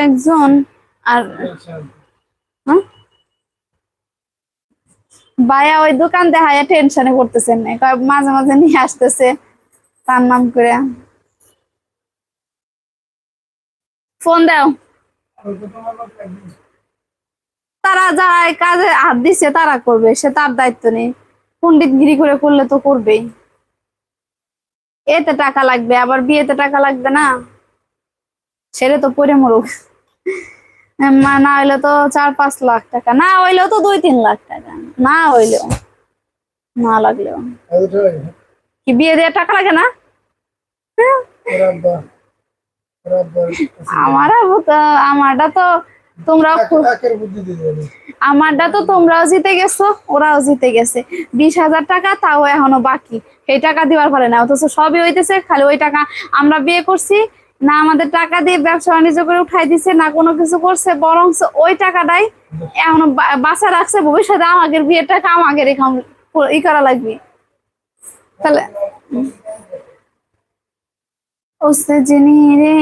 একজন আর হ্যাঁ? ওই দোকান দেখায় টেনশনে করতেছেন মাঝে মাঝে নিয়ে আসতেছে তার নাম করে ফোন দাও। তারা যারা কাজে হাত দিচ্ছে তারা করবে, সে তার দায়িত্ব নেই। পন্ডিত গিরি করে করলে তো করবেই। এতে টাকা লাগবে, আবার বিয়েতে টাকা লাগবে না। ছেড়ে তো পরে মরুক। না হইলে তো চার পাঁচ লাখ টাকা না হইলেও তো দুই তিন লাখ টাকা না হইলেও না লাগলেও। কি বিয়ে দিয়ে টাকা লাগে না? আমার তো আমারটা তো আমারটা তো তোমরাও জিতে গেছো ওরাও জিতে গেছে। বিশ হাজার টাকা তাও এখনও বাকি সেই টাকা পারে না অথচ সবই হইতেছে খালি ওই টাকা। আমরা বিয়ে করছি না আমাদের টাকা দিয়ে ব্যবসা বাণিজ্য করে উঠাই দিছে না কোনো কিছু করছে বরং ওই টাকাটাই এখনো বা- বাঁচা রাখছে ভবিষ্যতে আমাদের বিয়ের টাকা আমাদের এখান ই করা লাগবে তাহলে उससे जनी रे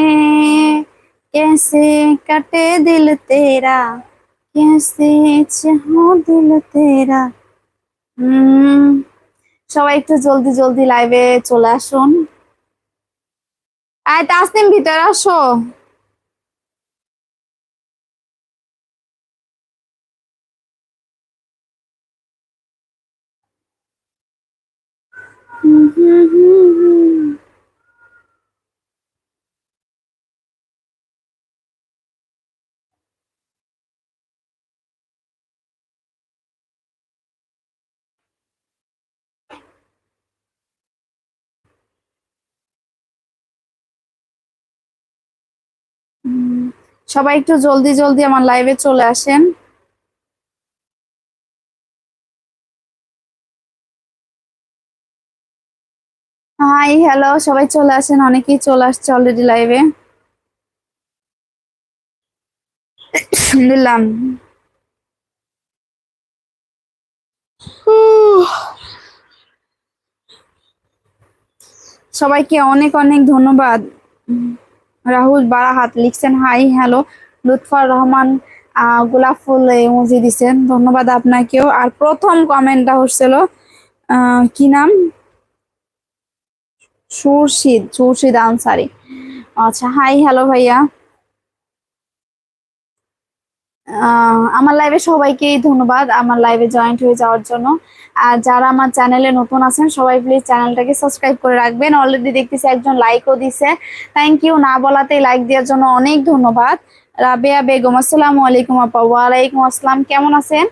कैसे कटे दिल तेरा कैसे चाहो दिल तेरा হুম সবাই একটু জলদি জলদি লাইভে চলে আসুন আয় তাসনিম ভিতরে আসো। সবাই একটু জলদি জলদি আমার লাইভে চলে আসেন। হাই হ্যালো সবাই চলে আসেন, অনেকেই চলে আসছে অলরেডি লাইভে দিলাম সবাইকে অনেক অনেক ধন্যবাদ। রাহুল বারাহাত লিখছেন, হাই, হ্যালো, লুৎফার রহমান গোলাপ ফুল ইমোজি দিছেন। ধন্যবাদ আপনাকেও। আর প্রথম কমেন্টটা হচ্ছিল কি নাম? সুরশিদ সুরশিদ আনসারি। আচ্ছা হাই, হ্যালো ভাইয়া। আমার লাইভে সবাইকেই ধন্যবাদ আমার লাইভে জয়েন্ট হয়ে যাওয়ার জন্য। আর যারা আমার চ্যানেলে নতুন আছেন, সবাই প্লিজ চ্যানেলটাকে সাবস্ক্রাইব করে রাখবেন। অলরেডি দেখতেছি একজন লাইকও দিছে। থ্যাংক ইউ না বলাতেই লাইক দেওয়ার জন্য অনেক ধন্যবাদ। রাবেয়া বেগম, আসসালামু আলাইকুম আপা। ওয়ালাইকুম আসসালাম। কেমন আছেন?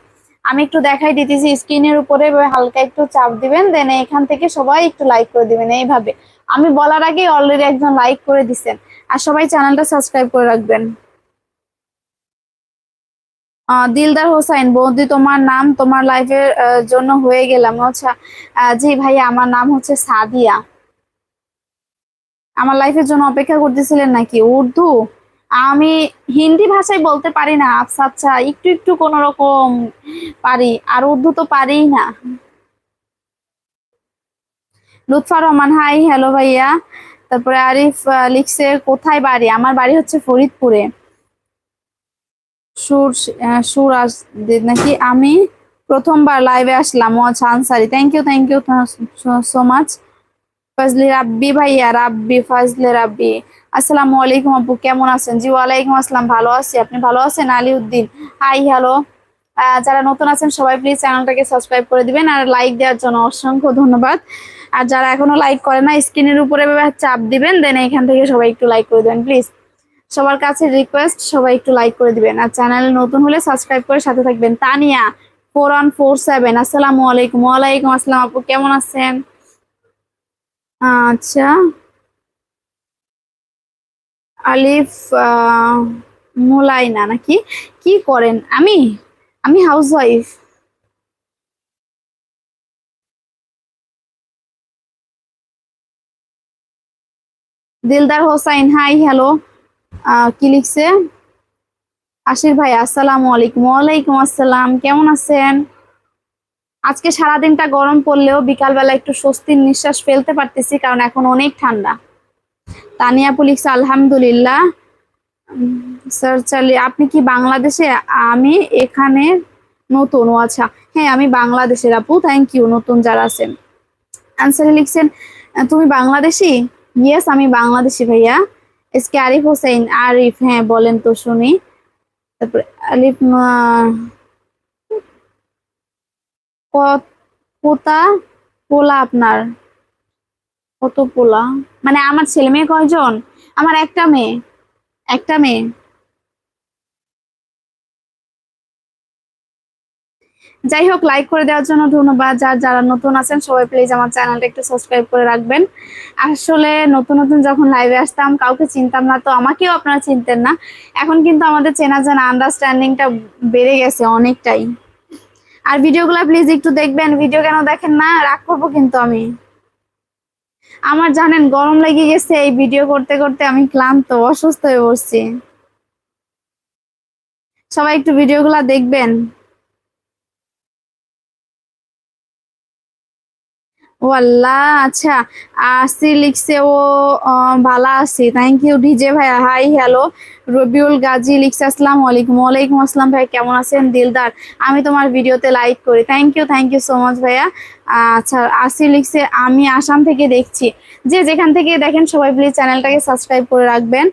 আমি একটু দেখাই দিতেছি স্ক্রিনের উপরে হালকা একটু চাপ দিবেন দেন এখান থেকে সবাই একটু লাইক করে দিবেন এইভাবে। আমি বলার আগে অলরেডি একজন লাইক করে দিছেন। আর সবাই চ্যানেলটা সাবস্ক্রাইব করে রাখবেন। দিলদার হোসাইন, বৌদি তোমার নাম তোমার লাইফের জন্য হয়ে গেলাম। আচ্ছা জি ভাইয়া, আমার নাম হচ্ছে সাদিয়া। আমার লাইফের জন্য অপেক্ষা করতেছিলেন নাকি? উর্দু? আমি হিন্দি ভাষায় বলতে পারি না। আচ্ছা আচ্ছা একটু একটু কোন রকম পারি। আর উর্দু তো পারিই না। লুৎফা রহমান হাই হ্যালো ভাইয়া। তারপরে আরিফ লিখছে, কোথায় বাড়ি? আমার বাড়ি হচ্ছে ফরিদপুরে। সুর সুর আস নাকি আমি প্রথমবার লাইভে আসলাম, ও আচ্ছা Ansari. Thank you thank you so much Fazli Rabbi ভাইয়া, রাব্বি, ফজলে রাব্বি। আসসালামু আলাইকুম আপু কেমন আছেন? জি, ওয়ালাইকুম আসসালাম, ভালো আছি। আপনি ভালো আছেন? আলী উদ্দিন হাই হ্যালো যারা নতুন আছেন, সবাই প্লিজ চ্যানেলটাকে সাবস্ক্রাইব করে দিবেন আর লাইক দেওয়ার জন্য অসংখ্য ধন্যবাদ। আর যারা এখনও লাইক করে না স্ক্রিনের উপরে চাপ দিবেন দেন এখান থেকে সবাই একটু লাইক করে দেবেন প্লিজ সবার কাছে রিকোয়েস্ট সবাই একটু লাইক করে দিবেন। আর চ্যানেল নতুন হলে সাবস্ক্রাইব করে সাথে থাকবেন। Tania four one four seven আসসালামু আলাইকুম। ওয়ালাইকুম আসসালাম আপু, কেমন আছেন? আচ্ছা। আলিফ মুলাইনা নাকি? কি করেন? আমি আমি house wife Dildar Hossain hi hello কি লিখছে? আশির ভাই, আসসালামু আলাইকুম। ওয়ালাইকুম আসসালাম। কেমন আছেন? আজকে সারাদিনটা গরম পড়লেও বিকালবেলা একটু স্বস্তির নিঃশ্বাস ফেলতে পারতেছি, কারণ এখন অনেক ঠান্ডা। তানিয়া পুলিশ আলহামদুলিল্লাহ। স্যার চালিয়ে আপনি কি বাংলাদেশে? আমি এখানে নতুন। আচ্ছা হ্যাঁ আমি বাংলাদেশের আপু থ্যাংক ইউ নতুন যারা আছেন। আনসারে লিখছেন, তুমি বাংলাদেশি? ইয়েস আমি বাংলাদেশি ভাইয়া। এসকে আরিফ হোসেন, আরিফ হ্যাঁ বলেন তো শুনি। তারপরে আলিফ পোতা পোলা আপনার? কত পোলা? মানে আমার ছেলে মেয়ে কয়জন? আমার একটা মেয়ে একটা মেয়ে। যাই হোক লাইক করে দেওয়ার জন্য ধন্যবাদ। যার যারা নতুন আছেন, সবাই প্লিজ আমার চ্যানেলটা একটু সাবস্ক্রাইব করে রাখবেন। আসলে নতুন নতুন যখন লাইভে আসতাম, কাউকে চিনতাম না, তো আমাকেও আপনারা চিনতেন না। এখন কিন্তু আমাদের চেনা জানা আন্ডারস্ট্যান্ডিংটা বেড়ে গেছে অনেকটাই। আর ভিডিওগুলো প্লিজ একটু দেখবেন। ভিডিও কেন দেখেন না? রাগ করব কিন্তু আমি। আমার জানেন, গরম লেগে গেছে। এই ভিডিও করতে করতে আমি ক্লান্ত, অসুস্থ হয়ে পড়ছি। সবাই একটু ভিডিওগুলো দেখবেন। ও আচ্ছা। আসি লিখছে, ও ভালো আছি থ্যাংক ইউ ডিজে ভাইয়া। হাই হ্যালো রবিউল গাজী লিখছে, আসসালামু আলাইকুম। ওয়ালাইকুম আসসালাম ভাই কেমন আছেন? দিলদার। আমি তোমার ভিডিওতে লাইক করি। Thank you thank you so much ভাইয়া। আচ্ছা আসি লিখছে, আমি আসাম থেকে দেখছি। যে যেখান থেকে দেখেন সবাই প্লিজ চ্যানেলটাকে সাবস্ক্রাইব করে রাখবেন।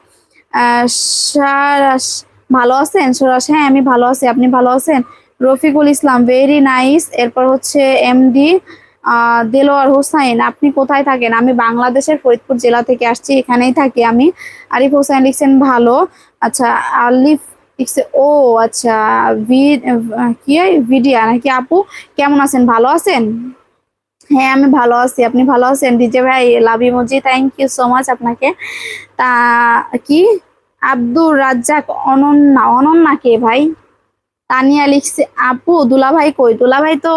সারাস, ভালো আছেন? সুরাস হ্যাঁ আমি ভালো আছি। আপনি ভালো আছেন? রফিকুল ইসলাম ভেরি নাইস এরপর হচ্ছে এমডি দেলোয়ার হোসাইন, আপনি কোথায় থাকেন? আমি বাংলাদেশের ফরিদপুর জেলা থেকে আসছি, এখানেই থাকি আমি। আরিফ হোসাইন লিখছেন, ভালো। আচ্ছা আলিফ লিখছে, ও আচ্ছা কি ভিডিয়া নাকি আপু? কেমন আছেন? ভালো আছেন? হ্যাঁ আমি ভালো আছি। আপনি ভালো আছেন? ডিজে ভাই love emoji thank you so much আপনাকে। তা, কি? আব্দুর রাজ্জাক অনন্যা অনন্যা কে ভাই? তানিয়া লিখছে, আপু, দুলাভাই কই? দুলাভাই তো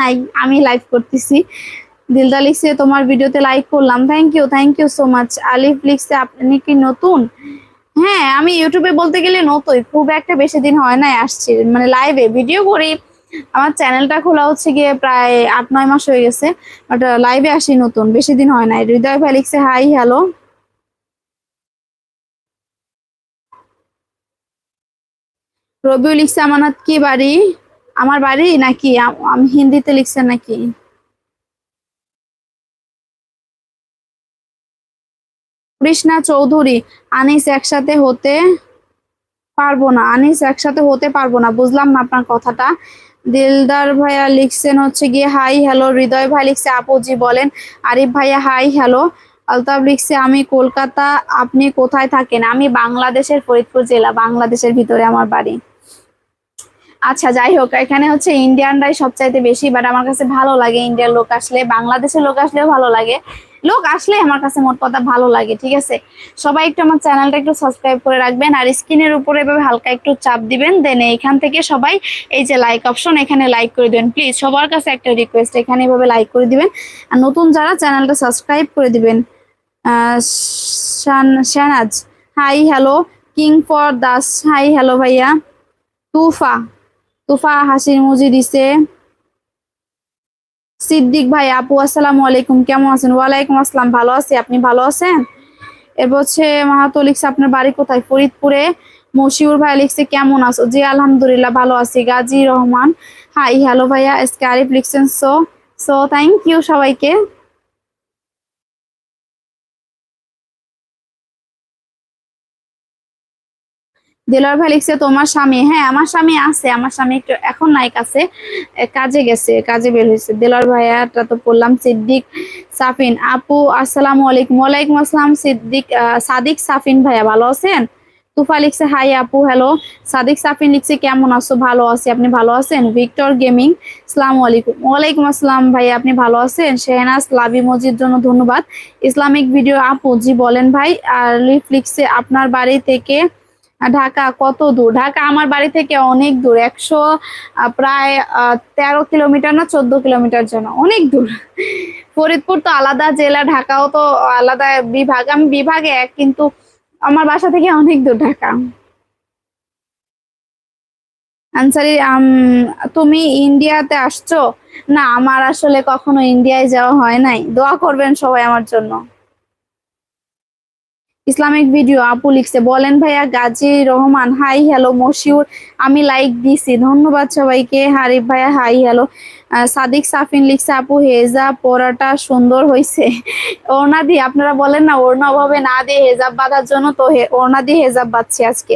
নাই, আমি লাইভ করতেছি। দিলদা লিখছে, তোমার ভিডিওতে লাইক করলাম। Thank you thank you so much Alif লিখছে, আপনি কি নতুন? হ্যাঁ আমি ইউটিউবে বলতে গেলে নতুন। খুব একটা বেশি দিন হয় নাই, আসছি। মানে লাইভে ভিডিও করি। আমার চ্যানেলটা খোলা হচ্ছে গিয়ে প্রায় আট, নয় মাস হয়ে গেছে। বাট লাইভে আসি নতুন। বেশি দিন হয় নাই। হৃদয় ভাই লিখছে হাই হ্যালো রবিউল আমানত কি বাড়ি? আমার বাড়ি নাকি? আম- হিন্দিতে লিখছেন নাকি? কৃষ্ণা চৌধুরী, আনিস একসাথে হতে পারব না, আনিস একসাথে হতে পারব না। বুঝলাম না আপনার কথাটা। দিলদার ভাইয়া লিখছেন হচ্ছে গিয়ে, হাই, হ্যালো, হৃদয় ভাই লিখছে আপুজি বলেন। আরিফ ভাইয়া, হাই, হ্যালো। আলতাফ লিখছে, আমি কলকাতা, আপনি কোথায় থাকেন? আমি বাংলাদেশের ফরিদপুর জেলা, বাংলাদেশের ভিতরে আমার বাড়ি। আচ্ছা যাই হোক, এখানে হচ্ছে ইন্ডিয়ানরাই সবচাইতে বেশি বাট আমার কাছে ভালো লাগে ইন্ডিয়ার লোক আসলে, বাংলাদেশের লোক আসলেও ভালো লাগে। লোক আসলে আমার কাছে মোট কথা ভালো লাগে, ঠিক আছে? সবাই একটু আমার চ্যানেলটা একটু সাবস্ক্রাইব করে রাখবেন, আর স্ক্রিনের উপরে এভাবে হালকা একটু চাপ দিবেন দেন এখান থেকে সবাই এই যে লাইক অপশন এখানে লাইক করে দেবেন। প্লিজ সবার কাছে একটা রিকোয়েস্ট এখানে এভাবে লাইক করে দিবেন। আর নতুন যারা চ্যানেলটা সাবস্ক্রাইব করে দিবেন Shahnaz hi hello king for Das hi hello ভাইয়া, তুফা। তুফা হাসির মুজি দিছে। সিদ্দিক ভাই, আপু, আসসালামু আলাইকুম। কেমন আছেন? ওয়ালাইকুম আসসালাম। ভালো আছি? আপনি ভালো আছেন? এরপর হচ্ছে মাহাতো লিখছে, আপনার বাড়ি কোথায়? ফরিদপুরে। মশিউর ভাই লিখছে, কেমন আছো? জি, আলহামদুলিল্লাহ, ভালো আছি। গাজী রহমান। হাই, হ্যালো ভাইয়া, এসকে আরিফ লিখছেন, সো সো, থ্যাংক ইউ সবাইকে। দেলোয়ার ভাই লিখছে, তোমার স্বামী। হ্যাঁ আমার স্বামী আছে, আমার স্বামী একটু এখন নাই কাছে কাজে গেছে, কাজে বের হয়েছে। দেলোয়ার ভাইয়াটা তো পড়লাম সিদ্দিক সাফিন, আপু, আসসালামু আলাইকুম। ওয়ালাইকুম আসসালাম, সিদ্দিক সাদিক সাফিন ভাইয়া, ভালো আছেন? তুফা লিখছে, হাই আপু, হ্যালো। সাদিক সাফিন লিখছে, কেমন আছো? ভালো আছি, আপনি ভালো আছেন? ভিক্টর গেমিং, সালামু আলাইকুম। ওয়ালাইকুম আসসালাম ভাই আপনি ভালো আছেন? শেহনাজ, লাভি মজির জন্য ধন্যবাদ। ইসলামিক ভিডিও আপু, জি বলেন ভাই। আর লিফ লিখছে, আপনার বাড়ি থেকে ঢাকা কত দূর? ঢাকা আমার বাড়ি থেকে অনেক দূর, একশো প্রায় তেরো কিলোমিটার না চোদ্দ কিলোমিটার জন্য অনেক দূর। ফরিদপুর তো আলাদা জেলা, ঢাকাও তো আলাদা বিভাগ, আমি বিভাগে এক, কিন্তু আমার বাসা থেকে অনেক দূর ঢাকা। আনসারি তুমি ইন্ডিয়াতে আসছো? না, আমার আসলে কখনো ইন্ডিয়ায় যাওয়া হয় নাই। দোয়া করবেন সবাই আমার জন্য। ইসলামিক ভিডিও আপু লিখছে, বলেন ভাইয়া, গাজী রহমান, হাই, হ্যালো, মশিউর, আমি লাইক দিছি। ধন্যবাদ সবাইকে। হারিফ ভাইয়া, হাই, হ্যালো। সাদিক সাফিন লিখছে, আপু হেজা পরাটা সুন্দর হয়েছে ওড়না আপনারা বলেন না, ওড়না অভাবে না দিয়ে হেজাব বাঁধার জন্য তো ওড়না দিয়ে হেজাব বাঁধছি আজকে।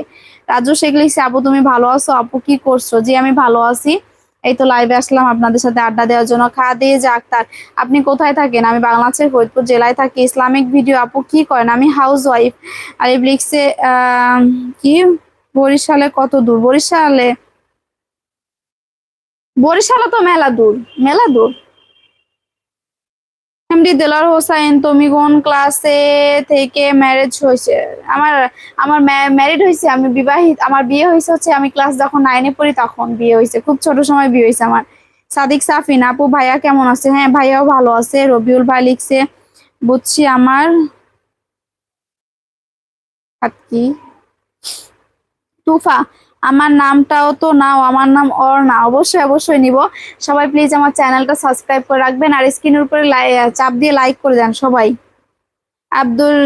রাজু শেখ লিখছে, আপু, তুমি ভালো আছো? আপু, কি করছ? যে আমি ভালো আছি। এই তো লাইভে আসলাম আপনাদের সাথে আড্ডা দেওয়ার জন্য। খাদিজা আক্তার আপনি কোথায় থাকেন? আমি বাংলাদেশের ফরিদপুর জেলায় থাকি। ইসলামিক ভিডিও আপু কি করেন? আমি হাউস ওয়াইফ আর আহ, কি? বরিশালে কত দূর? বরিশালে বরিশালে তো মেলা দূর। মেলা দূর? এমডি দেলার হোসাইন তুমি কোন ক্লাসে থেকে ম্যারেজ হয়েছে। আমার আমার ম্যারিড হয়েছে, আমি বিবাহিত, আমার বিয়ে হয়েছে হচ্ছে আমি ক্লাস যখন নাইনে পড়ি তখন বিয়ে হয়েছে। খুব ছোট সময় বিয়ে হয়েছে আমার। সাদিক সাফিন, আপু ভাইয়া কেমন আছে? হ্যাঁ ভাইয়াও ভালো আছে, রবিউল ভাই লিখছে, বুঝছি আমার হাত কি? তুফা আমার নামটাও তো নাও, আমার নাম অর্ণা। অবশ্যই অবশ্যই নিব। সবাই প্লিজ আমার চ্যানেলটা সাবস্ক্রাইব করে রাখবেন আর স্ক্রিনের উপরে চাপ দিয়ে লাইক করে দেন সবাই। আব্দুল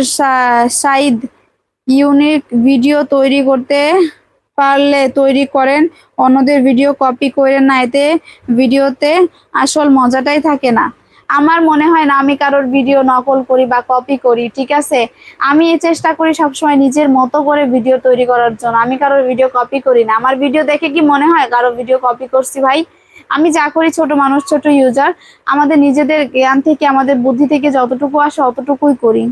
সাইদ ইউনিক ভিডিও তৈরি করতে পারলে তৈরি করেন। অন্যদের ভিডিও কপি করেন না এতে। ভিডিওতে আসল মজাটাই থাকে না। আমার মনে হয় না আমি কারোর ভিডিও নকল করি বা কপি করি, ঠিক আছে? আমি এই চেষ্টা করি সবসময় নিজের মতো করে ভিডিও তৈরি করার জন্য। আমি কারোর ভিডিও কপি করি না। আমার ভিডিও দেখে কি মনে হয় কারও ভিডিও কপি করছি ভাই? আমি যা করি ছোট মানুষ, ছোট ইউজার আমাদের নিজেদের জ্ঞান থেকে, আমাদের বুদ্ধি থেকে যতটুকু আসে অতটুকুই করি।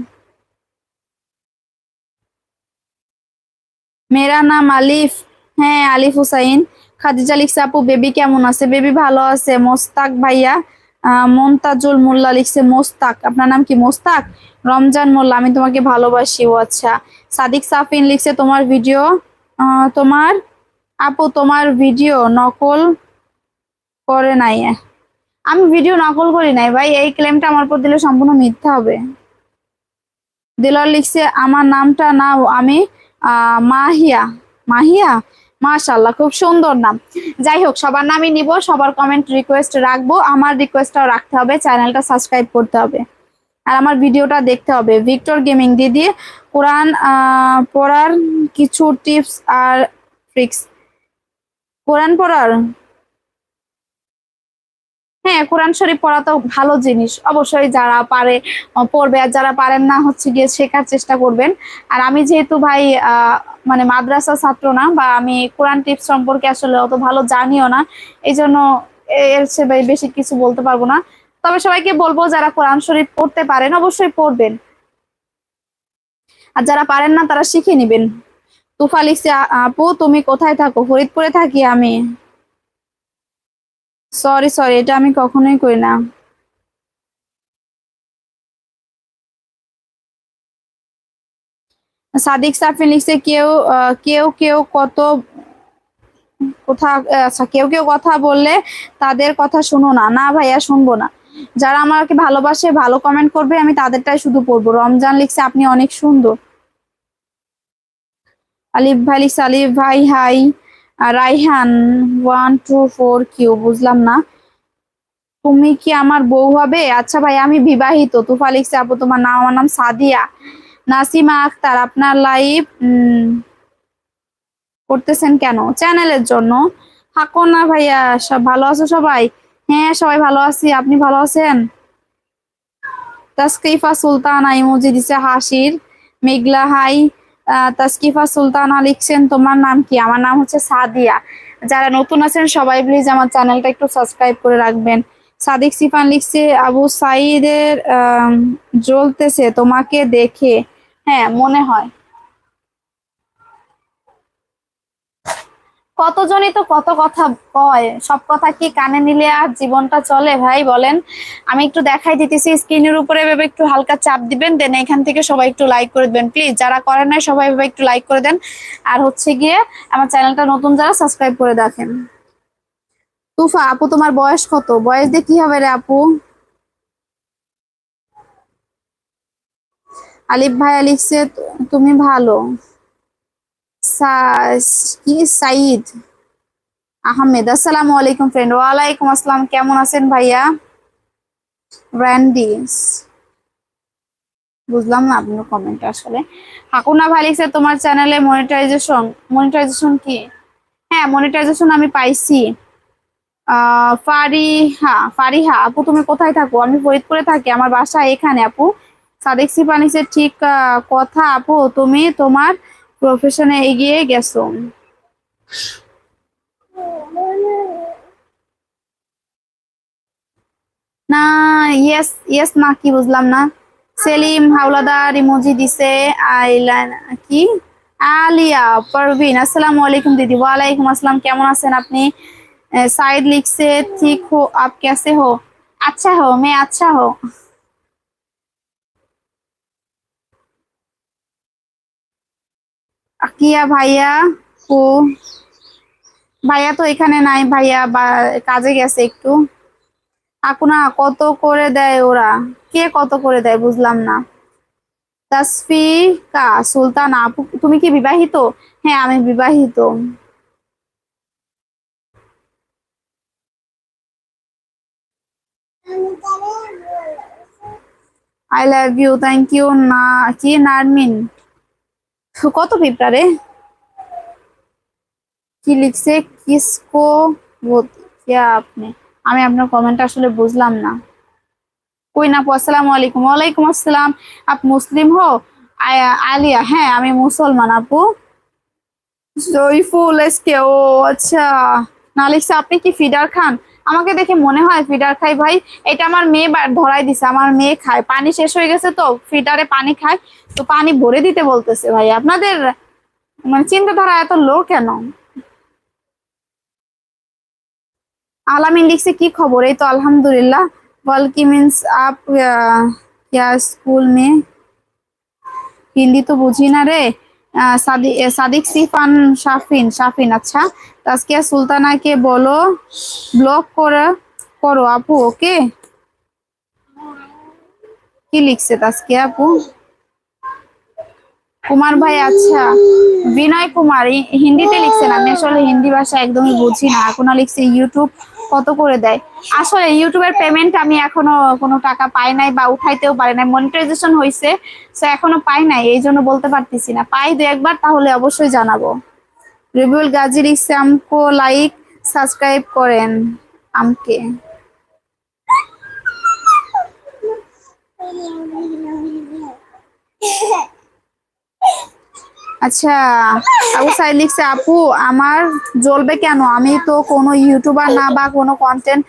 মেরা নাম আলিফ। হ্যাঁ আলিফ হুসাইন। খাদিজা লিখছে, আপু বেবি কেমন আছে? বেবি ভালো আছে। মোস্তাক ভাইয়া মন্তাজুল মোল্লা লিখছে, মোস্তাক। আপনার নাম কি মোস্তাক? রমজান মোল্লা, আমি তোমাকে ভালোবাসি, ও আচ্ছা। সাদিক সাফিন লিখছে, তোমার ভিডিও তোমার, আপু, তোমার ভিডিও নকল করে নাই। আমি ভিডিও নকল করি নাই ভাই, এই ক্লেমটা আমার উপর দিলে সম্পূর্ণ মিথ্যা হবে। দিলর লিখছে, আমার নামটা নাও, আমি মাহিয়া মাহিয়া? মাশাল্লাহ খুব সুন্দর নাম। যাই হোক, সবার নামই নিব, সবার কমেন্ট রিকোয়েস্ট রাখব। আমার রিকোয়েস্টটাও রাখতে হবে, চ্যানেলটা সাবস্ক্রাইব করতে হবে। আর আমার ভিডিওটা দেখতে হবে। ভিক্টর গেমিং দিদি, কোরআন পড়ার কিছু টিপস আর ট্রিক্স কোরআন পড়ার? হ্যাঁ কোরআন শরীফ পড়া তো ভালো জিনিস। অবশ্যই যারা পারে পড়বে, আর যারা পারেন না, হচ্ছে গিয়ে শেখার চেষ্টা করবেন। আর আমি যেহেতু ভাই মানে মাদ্রাসা ছাত্র না, বা আমি কোরআন টিপস সম্পর্কে আসলে অত ভালো জানিও না, এই জন্য এর সে বেশি কিছু বলতে পারব না। তবে সবাইকে বলব, যারা কোরআন শরীফ পড়তে পারেন, অবশ্যই পড়বেন। আর যারা পারেন না, তারা শিখে নিবেন। তুফা লিখছে আপু, তুমি কোথায় থাকো? ফরিদপুরে থাকি আমি। সরি সরি এটা আমি কখনোই করি না। সাদিক সাফিন লিখছে কেউ কেউ কেউ কত কথা আচ্ছা কেউ কেউ কথা বললে তাদের কথা শুনো না। না ভাইয়া, শুনব না। যারা আমাকে ভালোবাসে, ভালো কমেন্ট করবে, আমি তাদেরটাই শুধু পড়ব। রমজান লিখছে, আপনি অনেক সুন্দর। আলিফ ভাই লিখছে, আলিফ ভাই, hi. Raihan one two four Q, বুঝলাম না। তুমি কি আমার বউ হবে? আচ্ছা ভাই, আমি বিবাহিত। তুফা লিখছে, আপু, তোমার নাম, আমার নাম সাদিয়া। নাসিমা আক্তার আপনার লাইভ করতেছেন কেন? চ্যানেলের জন্য। থাকো না ভাইয়া, সব ভালো আছো সবাই? হ্যাঁ সবাই ভালো আছি। আপনি ভালো আছেন? তাসকিফা সুলতানা ইমোজি দিছে হাসির। মেঘলা হাই তাসকিফা সুলতানা লিখছেন, তোমার নাম কি? আমার নাম হচ্ছে সাদিয়া। যারা নতুন আছেন, সবাই প্লিজ আমার চ্যানেলটা একটু সাবস্ক্রাইব করে রাখবেন। সাদিক সিফান লিখছে, আবু সাইদের জ্বলতেছে তোমাকে দেখে। হ্যাঁ মনে হয়। কতজনই তো কত কথা কয়, সব কথা কি কানে নিলে আর জীবনটা চলে? ভাই, বলেন। আমি একটু দেখাই দিতেছি, স্ক্রিনের উপরে ভেবে একটু হালকা চাপ দিবেন, দেন এখান থেকে সবাই একটু লাইক করে দেবেন। প্লিজ যারা করেন নাই, সবাই ভেবে একটু লাইক করে দেন। আর হচ্ছে গিয়ে, আমার চ্যানেলটা নতুন যারা সাবস্ক্রাইব করে দেখেন তুফা, আপু, তোমার বয়স কত? বয়স দিয়ে কি হবে রে আপু? আলিফ ভাইয়া লিখছে তুমি ভালো। কি সাইদ? আহমেদ, আসসালামু আলাইকুম ফ্রেন্ড ওয়ালাইকুম আসসালাম। কেমন আছেন ভাইয়া? ব্র্যান্ডিস বুঝলাম না আপনার কমেন্ট আসলে। হাকুনা ভাই তোমার চ্যানেলে মনিটাইজেশন মনিটাইজেশন কি? হ্যাঁ মনিটাইজেশন আমি পাইছি। ফারিহা ফারিহা, আপু তুমি কোথায় থাকো? আমি ফরিদপুরে থাকি, আমার বাসা এখানে, আপু। সাদেক সিপানিসের ঠিক কথা, আপু, তুমি, তোমার প্রফেশনে এগিয়ে গেছো। না ইয়েস ইয়েস না, কি বুঝলাম না। সেলিম হাওলাদার ইমোজি দিছে আইলান, কি? আলিয়া পারভিন, আসসালামু আলাইকুম দিদি, ওয়ালাইকুম আসসালাম, কেমন আছেন আপনি? সাইড লিখছে, ঠিক হো আপ কেসে হো। আচ্ছা হো, মে আচ্ছা হো। আকিয়া ভাইয়া কো ভাইয়া তো এখানে নাই, ভাইয়া বা কাজে গেছে একটু। আকুনা, কত করে দেয় ওরা? কে কত করে দেয় বুঝলাম না। তাসফিকা সুলতান আপু, তুমি কি বিবাহিত? হ্যাঁ আমি বিবাহিত। I love you thank you না, কি, নারমিন? কত পিঁপড়া কি লিখছে, কিসকো আপনি? আমি আপনার কমেন্ট আসলে বুঝলাম না। কই না আসসালামু আলাইকুম। ওয়ালাইকুম আসসালাম। আপ মুসলিম হো? আলিয়া হ্যাঁ আমি মুসলমান আপু। জয়ফুল এসকে ও আচ্ছা। না লিখছে, আপনি কি ফিডার খান? আমাকে দেখে মনে হয় ফিডার খাই ভাই। এটা আমার মেয়ে ধরাই দিছে, আমার মেয়ে খায়। পানি শেষ হয়ে গেছে তো, ফিডারে পানি খায়। তো পানি ভরে দিতে বলতেছে ভাই আপনাদের মানে চিন্তাধারা এত লো কেন আলামিন লিখছে কি খবর এই তো আলহামদুলিল্লাহ বল কি মিন্স আপ আহ, क्या स्कूल में হিন্দি তো বুঝি না রে আহ, সাদি- এ, সাদিক সিফান শাফিন শাফিন আচ্ছা তাজকিয়া সুলতানাকে বলো ব্লক করে করো আপু ওকে কি লিখছে তাজকিয়া আপু কুমার ভাই আচ্ছা। বিনয় কুমার হিন্দিতে লিখছেন আমি আসলে হিন্দি ভাষা একদমই বুঝি না। এখনও লিখছে ইউটিউব কত করে দেয়। আসলে ইউটিউবের পেমেন্ট আমি এখনও কোনো টাকা পাই নাই বা উঠাইতেও পারি নাই। মনিটাইজেশন হয়েছে সো এখনও পাই নাই। এই জন্য বলতে পারতেছি না। পাই দু একবার, তাহলে অবশ্যই জানাব। রিভিউল গাজী লিখছে আমকো লাইক সাবস্ক্রাইব করেন আমকে। আচ্ছা লিখছে, আপু, আমার জ্বলবে কেন? আমি তো কোনো ইউটিউবার না বা কোনো কন্টেন্ট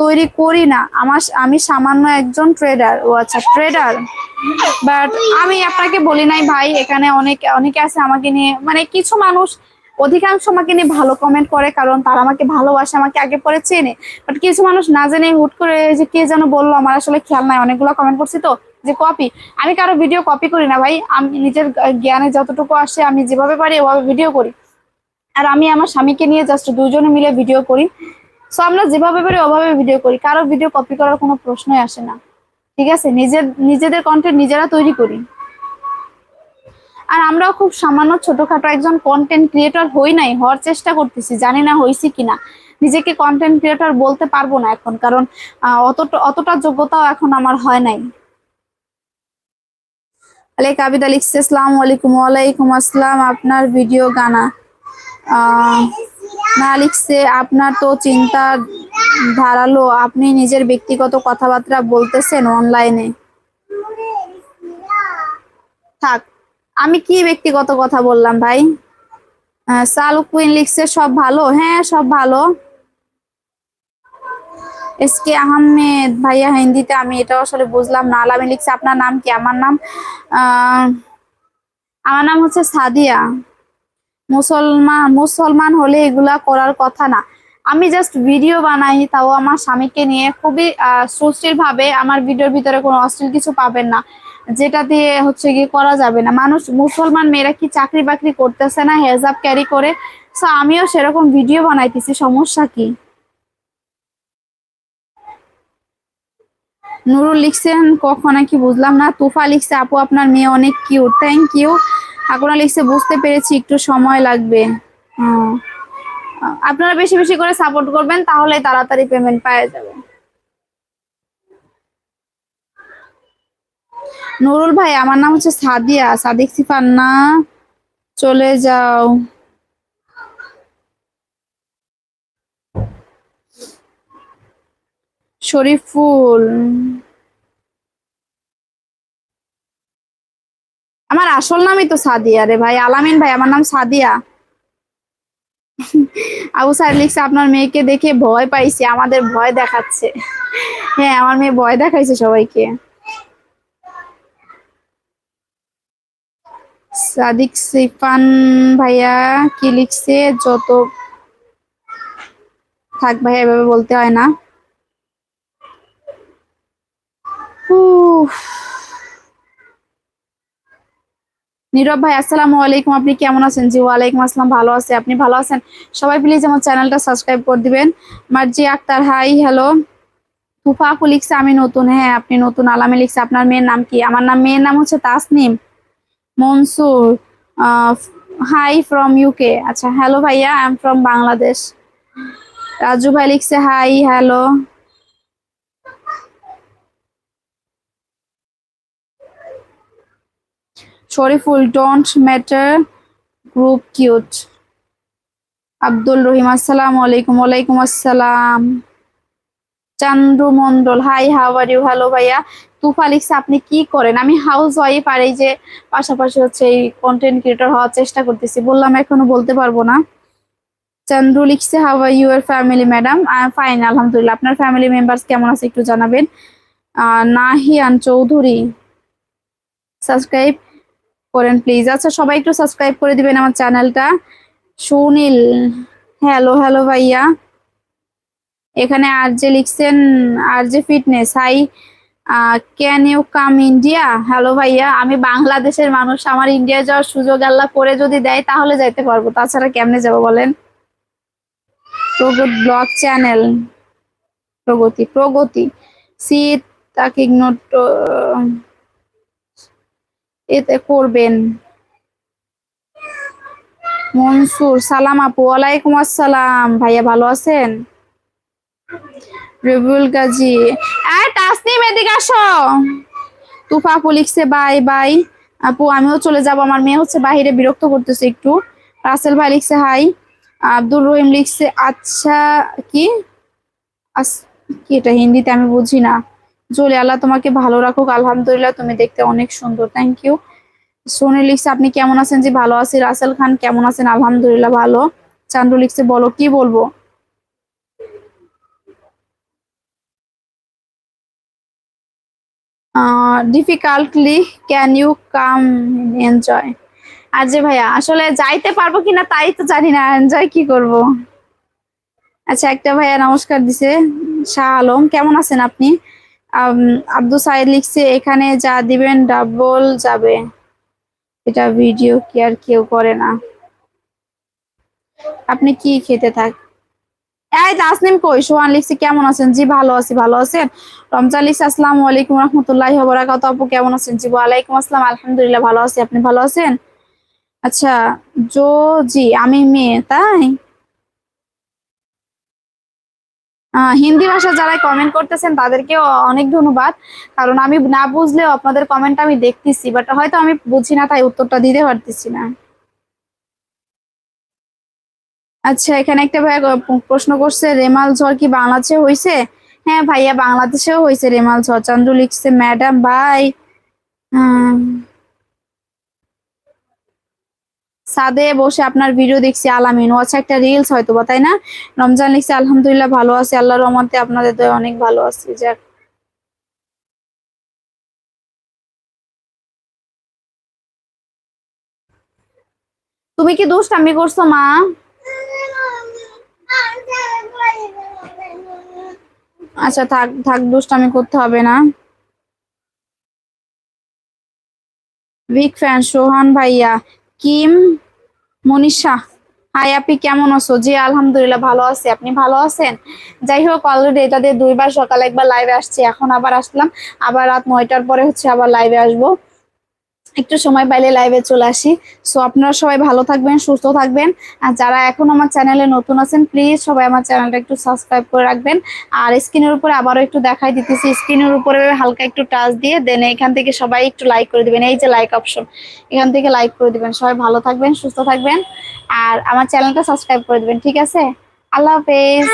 তৈরি করি না। আমার আমি সামান্য একজন ট্রেডার ও আচ্ছা ট্রেডার বাট আমি আপনাকে বলি নাই ভাই, এখানে অনেক, অনেকে আছে আমাকে নিয়ে মানে কিছু মানুষ অধিকাংশ আমাকে নিয়ে ভালো কমেন্ট করে কারণ তারা আমাকে ভালোবাসে, আমাকে আগে পরে চেনে। বাট কিছু মানুষ না জেনে হুট করে যে কে যেন বলল, আমার আসলে খেয়াল নাই, অনেকগুলো কমেন্ট করছি তো। যে কপি আমি কারও ভিডিও কপি করি না ভাই। আমি নিজের জ্ঞানে যতটুকু আসে আমি যেভাবে পারি ওভাবে ভিডিও করি। আর আমি আমার স্বামীকে নিয়ে জাস্ট দুজনে মিলে ভিডিও করি। সো আমরা যেভাবে পারি ওভাবে ভিডিও করি। কারও ভিডিও কপি করার কোনো প্রশ্নই আসে না। ঠিক আছে? নিজের, নিজেদের কন্টেন্ট নিজেরা তৈরি করি। আর আমরাও খুব সামান্য ছোটখাটো একজন কন্টেন্ট ক্রিয়েটর হই নাই, হওয়ার চেষ্টা করতেছি। জানি না হয়েছি কিনা। নিজেকে কন্টেন্ট ক্রিয়েটর বলতে পারব না এখন, কারণ অতটা অতটা যোগ্যতাও এখন আমার হয় নাই। আলে কাবিদা লিখছে আসসালামু আলাইকুম। ওয়ালাইকুম আসসালাম। আপনার ভিডিও গানা। না লিখছে আপনার তো চিন্তা ধারালো। আপনি নিজের ব্যক্তিগত কথাবার্তা বলতেছেন অনলাইনে। থাক আমি কি ব্যক্তিগত কথা বললাম ভাই? আহ, সালু কুইন লিখছে সব ভালো? হ্যাঁ সব ভালো। এসকে আহমেদ ভাইয়া হিন্দিতে আমি এটা আসলে বুঝলাম না। আলামি লিখছে, আপনার নাম কি? আমার নাম আমার নাম হচ্ছে সাদিয়া। মুসলমান মুসলমান হলে এগুলা করার কথা না। আমি জাস্ট ভিডিও বানাই, তাও আমার স্বামীকে নিয়ে খুবই সুস্থির ভাবে আমার ভিডিওর ভিতরে কোনো অশ্লীল কিছু পাবেন না। যেটা দিয়ে হচ্ছে কি করা যাবে না। মানুষ, মুসলমান মেয়েরা কি চাকরি বাকরি করতেছে না, হেজাব ক্যারি করে? সো আমিও সেরকম ভিডিও বানাইতেছি, সমস্যা কি? নুরুল লিখছেন, কখন কি বুঝলাম না। তুফা লিখছে, আপু, আপনার মেয়ে অনেক কিউট থ্যাংক ইউ ঠাকুরা লিখছে, বুঝতে পেরেছি, একটু সময় লাগবে। আপনারা বেশি বেশি করে সাপোর্ট করবেন, তাহলে তাড়াতাড়ি পেমেন্ট পাওয়া যাবে। নুরুল ভাই, আমার নাম হচ্ছে সাদিয়া। সাদিক সিফান না চলে যাও। শরীফুল আমার আসল নামই তো সাদিয়া রে ভাই, আলামিন ভাই, আমার নাম সাদিয়া। আবু সাহেব লিখছে, আপনার মেয়েকে দেখে ভয় পাইছে, আমাদের ভয় দেখাচ্ছে। হ্যাঁ আমার মেয়ে ভয় দেখাইছে সবাইকে। সাদিক সিফান ভাইয়া কি লিখছে? যত থাক ভাইয়া, এভাবে বলতে হয় না। নীরব ভাই, আসসালামু আলাইকুম। আপনি কেমন আছেন? জি, ওয়ালাইকুম আসসালাম। ভালো আছে। আপনি ভালো আছেন? সবাই প্লিজ আমার চ্যানেলটা সাবস্ক্রাইব করে দিবেন। মার্জি আক্তার হাই হ্যালো তুফা আপু লিখছে, আমি নতুন। হ্যাঁ আপনি নতুন। আলামে লিখছে, আপনার মেয়ের নাম কি? আমার নাম, মেয়ের নাম হচ্ছে Tasnim. Mansur hi from UK আচ্ছা হ্যালো ভাইয়া I am from Bangladesh. Raju ভাই লিখছে hi hello Shariful don't matter group cute Abdul Rahim, আসসালামু আলাইকুম, ওয়ালাইকুম আসসালাম। Chandru Mondal hi how are you hello ভাইয়া। তুফা লিখছে, আপনি কি করেন? আমি হাউস ওয়াইফ আর এই যে পাশাপাশি হচ্ছে এই কন্টেন্ট ক্রিয়েটর হওয়ার চেষ্টা করতেছি। বললাম, এখনও বলতে পারব না। চন্দ্রু লিখছে হাউ আর ইউ এর ফ্যামিলি ম্যাডাম ফাইন আলহামদুলিল্লাহ। আপনার ফ্যামিলি মেম্বার্স কেমন আছে, একটু জানাবেন। নাহিয়ান চৌধুরী। সাবস্ক্রাইব করেন প্লিজ আচ্ছা সবাই একটু সাবস্ক্রাইব করে দিবেন আমার চ্যানেলটা সুনীল হ্যালো হ্যালো ভাইয়া। এখানে আর যে লিখছেন আর যে fitness hi can you come India hello ভাইয়া, আমি বাংলাদেশের মানুষ, আমার ইন্ডিয়া যাওয়ার সুযোগ আল্লাহ করে যদি দেয়, তাহলে যাইতে পারব। তাছাড়া কেমনে যাব বলেন? Pragat blog channel Pragati Pragati. Seat তাকে ইগনোর এতে করবেন। মনসুর, সালাম আপু, ওয়ালাইকুম আসসালাম। ভাইয়া ভালো আছেন? রবিউল গাজী। আর তাসনিম, এদিকে আসো। তুফা আপু লিখছে, বাই বাই। আপু, আমিও চলে যাব। আমার মেয়ে হচ্ছে বাহিরে, বিরক্ত করতেছে একটু। রাসেল ভাই লিখছে, হাই। আব্দুল রহিম লিখছে আচ্ছা কি? কি এটা হিন্দিতে আমি বুঝি না। জলি, আল্লাহ তোমাকে ভালো রাখুক। আলহামদুলিল্লাহ, তুমি দেখতে অনেক সুন্দর। থ্যাংক ইউ সোনি লিখছে, আপনি কেমন আছেন যে ভালো আছি। রাসেল খান, কেমন আছেন? আলহামদুলিল্লাহ, ভালো। চান্দু লিখছে, বলো, কি বলব? Difficultly can you come enjoy আর যে ভাইয়া, আসলে যাইতে পারব কিনা তাই তো জানি না এনজয় কি করব? আচ্ছা একটা ভাইয়া নমস্কার দিছে। শাহ আলম, কেমন আছেন আপনি? আব্দুল সাইদ লিখছে, এখানে যা দিবেন ডাবল যাবে। এটা ভিডিও কি আর কেউ করে না। আপনি কি খেতে থাক এই তাসনিম কই? সোহান লিখছে, কেমন আছেন? জি, ভালো আছি, ভালো আছেন? রমজান লিখছে, আসসালামু আলাইকুম রহমতুল্লাহি ওয়া আপু, কেমন আছেন? জি, ওয়ালাইকুম আসসালাম, আলহামদুলিল্লাহ ভালো আছি। আপনি ভালো আছেন? আচ্ছা জো জি, আমি মেয়ে, তাই? হিন্দি ভাষা যারা কমেন্ট করতেছেন তাদেরকে অনেক ধন্যবাদ। কারণ আমি না বুঝলেও আপনাদের কমেন্ট আমি দেখতেছি বাট হয়তো আমি বুঝি না, তাই উত্তরটা দিতে পারতেছি না। আচ্ছা এখানে একটা ভাই প্রশ্ন করছে, রেমাল ঝড় কি বাংলাদেশে হয়েছে হ্যাঁ ভাইয়া, বাংলাদেশেও হয়েছে রেমাল ঝড়। চন্দ্র লিখছে, ম্যাডাম ভাই সাদে বসে আপনার ভিডিও দেখছি, আলামিন। ও আচ্ছা একটা রিলস হয়তো বা তাই না? রমজান লিখছে, আলহামদুলিল্লাহ, ভালো আছি। আল্লাহর রহমতে আপনাদের দয়ে অনেক ভালো আছি। যাক। তুমি কি দুষ্টামি করছ, মা? আচ্ছা থাক থাক, দুষ্টামি করতে হবে না। বিগ ফ্যান সোহান ভাইয়া। কিম, মনীষা, হাই, আপনি কেমন আছো? জি, আলহামদুলিল্লাহ, ভালো আছি। আপনি ভালো আছেন? যাই হোক অলরেডি এটা দিয়ে দুইবার সকালে একবার লাইভে আসছি। এখন আবার আসলাম। আবার রাত নয়টার পরে হচ্ছে আবার লাইভে আসব। একটু সময় পাইলে লাইভে চলে আসি। সো আপনারা সবাই ভালো থাকবেন, সুস্থ থাকবেন। আর যারা এখন আমার চ্যানেলে নতুন আছেন প্লিজ সবাই আমার চ্যানেলটা একটু সাবস্ক্রাইব করে রাখবেন। আর স্ক্রিনের উপরে আবারও একটু দেখাই দিতেছি। স্ক্রিনের উপরে হালকা একটু টাচ দিয়ে দেন এখান থেকে সবাই একটু লাইক করে দিবেন। এই যে লাইক অপশন এখান থেকে লাইক করে দিবেন। সবাই ভালো থাকবেন, সুস্থ থাকবেন। আর আমার চ্যানেলটা সাবস্ক্রাইব করে দিবেন, ঠিক আছে? আল্লাহ হাফেজ।